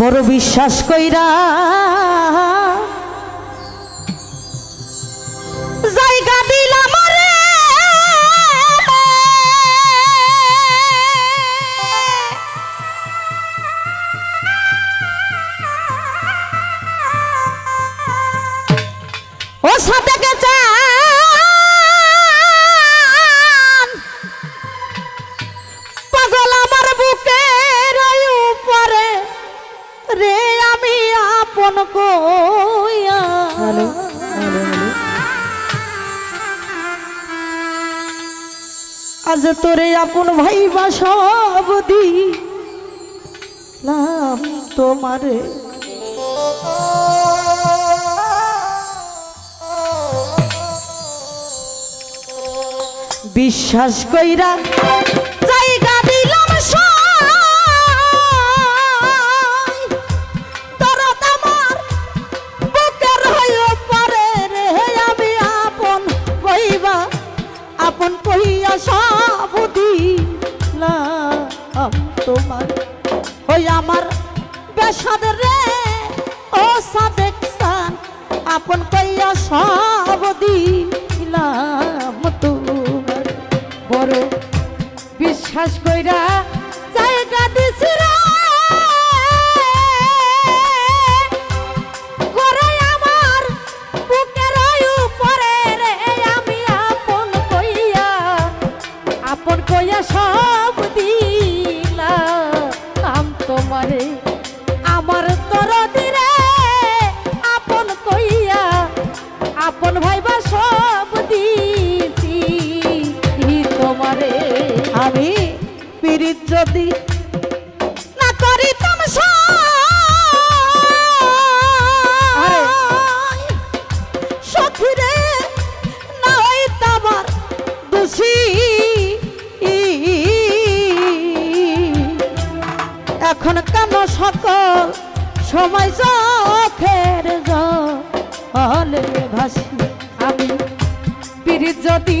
বড় বিশ্বাস কইরা আপন আজ তোরে আপন ভাই বা সব দিলাম তোমারে। বিশ্বাস কইরা আপন কইয়া সব দিলাম আপন ভাইবা সব দিছি। তোমারে আমি পিরিত যদি না করিতাম আরে। সখিরে না হইতাম আর দোষী। এখন কেন সকল সময় চোখের জলে? ভাসি আমি পীর যদি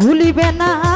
ভুলিবে না।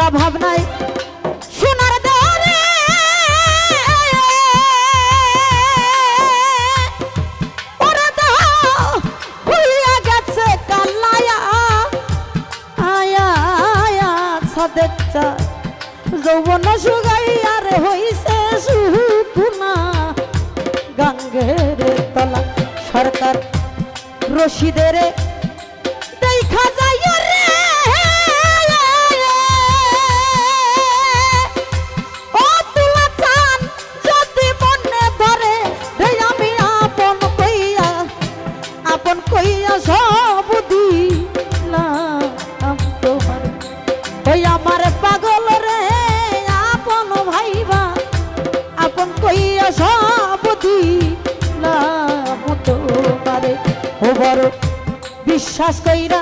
তা ভাবনায় সোনার দরে ওরা তো হইয়া গেছে কাল্লায়া। আয়া আয়া সদের যৌবন সুগাইয়া রে হইছে সুহুনা গাঙ্গের তলা সরকার রশিদের রে সব দিলাম তোমারে ও বড় বিশ্বাস কইরা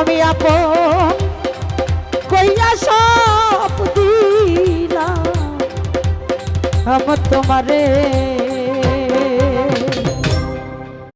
আমি আপন কইয়া সব দিলাম। তোমারে